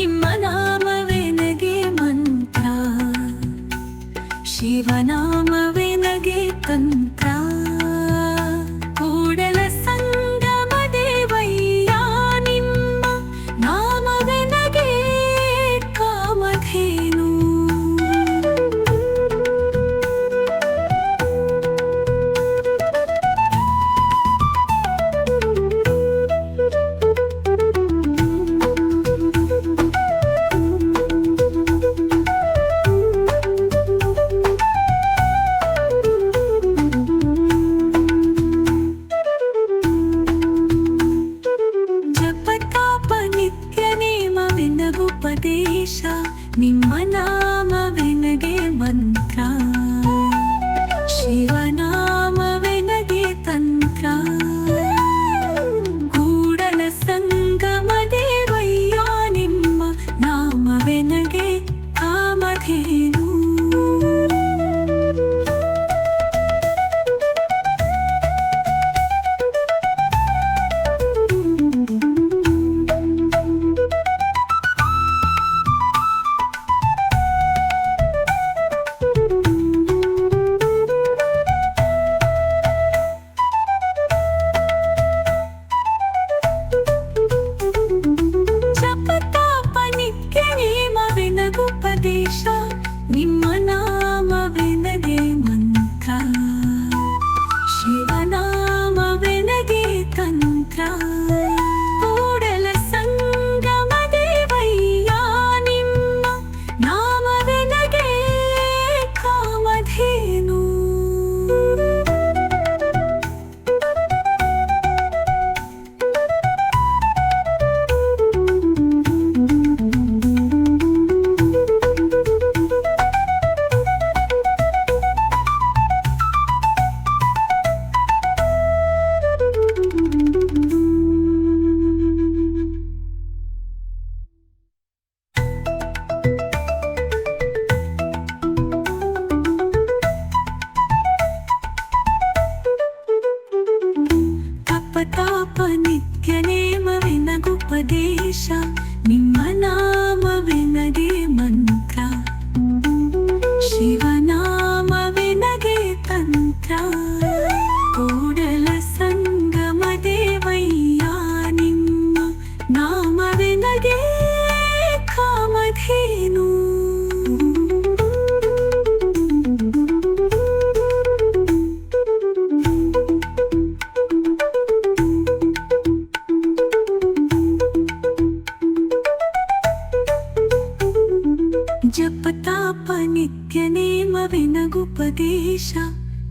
ನಿಮ್ಮ ನಾಮವೆನಗೆ ಮಂತ್ರ ಶಿವನಾಮ ಉಪದೇಶ ನಿಮ್ಮ ನಾಮವೆನಗೆ ಮಂತ್ರ. ಶಿವ ನೇಮವೆನಗುಪದೇಶ ನೇಮವೆನಗುಪದೇಶ ನಿಮ್ಮ ನಾಮವೆನಗೆ ನಿತ್ಯ ನೇಮವೆನಗುಪದೇಶ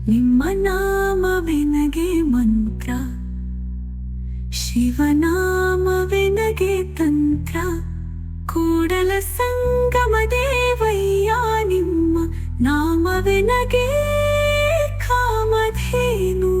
ನಿಮ್ಮ ನಾಮವೆನಗೆ ಮಂತ್ರ. ಶಿವನಾಮವೆನಗೆ ತಂತ್ರ. ಕೂಡಲ ಸಂಗಮ ದೇವಯ್ಯ ನಿಮ್ಮ ನಾಮವೆನಗೆ ಕಾಮಧೇನು.